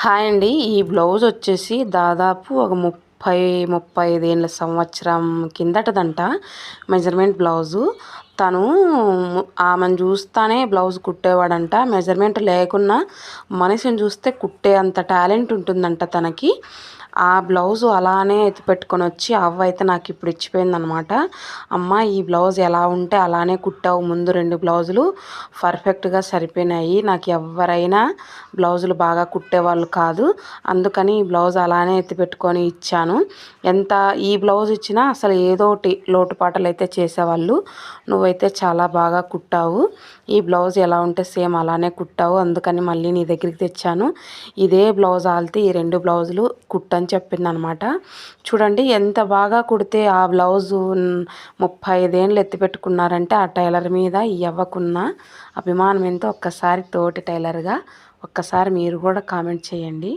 Hi అండి. ఈ blouse వచ్చేసి దాదాపు ఒక ముప్పై ముప్పై ఐదేళ్ళ సంవత్సరం కిందటదంట మెజర్మెంట్ బ్లౌజు. తను ఆమెను చూస్తానే బ్లౌజ్ కుట్టేవాడంట. మెజర్మెంట్ లేకున్నా మనిషిని చూస్తే కుట్టే అంత టాలెంట్ ఉంటుందంట తనకి. ఆ బ్లౌజు అలానే ఎత్తి పెట్టుకొని వచ్చి అవ్వ అయితే నాకు ఇప్పుడు ఇచ్చిపోయిందనమాట. అమ్మ ఈ బ్లౌజ్ ఎలా ఉంటే అలానే కుట్టావు. ముందు రెండు బ్లౌజులు పర్ఫెక్ట్గా సరిపోయినాయి. నాకు ఎవరైనా బ్లౌజులు బాగా కుట్టేవాళ్ళు కాదు. అందుకని ఈ బ్లౌజ్ అలానే ఎత్తి పెట్టుకొని ఇచ్చాను. ఎంత ఈ బ్లౌజ్ ఇచ్చినా అసలు ఏదో ఒకటి లోటుపాటలు అయితే చేసేవాళ్ళు. నువ్వు నువ్వైతే చాలా బాగా కుట్టావు. ఈ బ్లౌజ్ ఎలా ఉంటే సేమ్ అలానే కుట్టావు. అందుకని మళ్ళీ నీ దగ్గరికి తెచ్చాను. ఇదే బ్లౌజ్ ఆల్తే ఈ రెండు బ్లౌజులు కుట్టని అని చెప్పింది అనమాట చూడండి ఎంత బాగా కుడితే ఆ బ్లౌజు ముప్పై ఐదేళ్ళు ఎత్తిపెట్టుకున్నారంటే ఆ టైలర్ మీద ఇవ్వకున్న అభిమానం ఎంతో ఒక్కసారి తోటి టైలర్గా ఒక్కసారి మీరు కూడా కామెంట్ చేయండి.